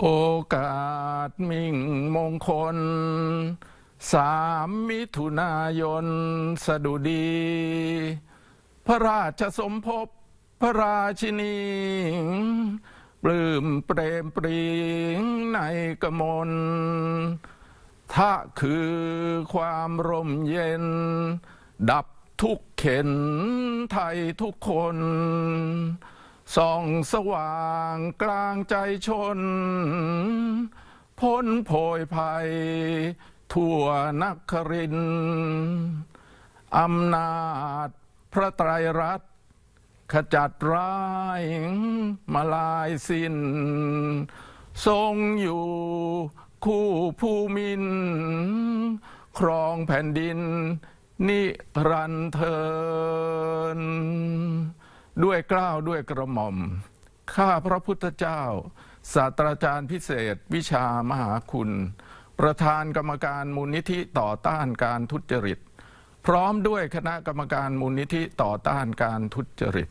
โอกาสมิ่งมงคล สามมิถุนายนสดุดี พระราชสมภพพระราชินีปลื้มเปรมปรีในกมลถ้าคือความร่มเย็น ดับทุกข์เข็นไทยทุกคน ส่องสว่างกลางใจชน พ้นโพยภัย ทั่วนักครินอำนาจพระไตรรัตน์ขจัดร้ายมาลายสิ้น ทรงอยู่คู่ผู้มิน ครองแผ่นดินนิรันเทิน ด้วยเกล้าวด้วยกระหม่อม ข้าพระพุทธเจ้า ศาสตราจารย์พิเศษ วิชามหาคุณ ประธานกรรมการมูลนิธิต่อต้านการทุจริต พร้อมด้วยคณะกรรมการมูลนิธิต่อต้านการทุจริต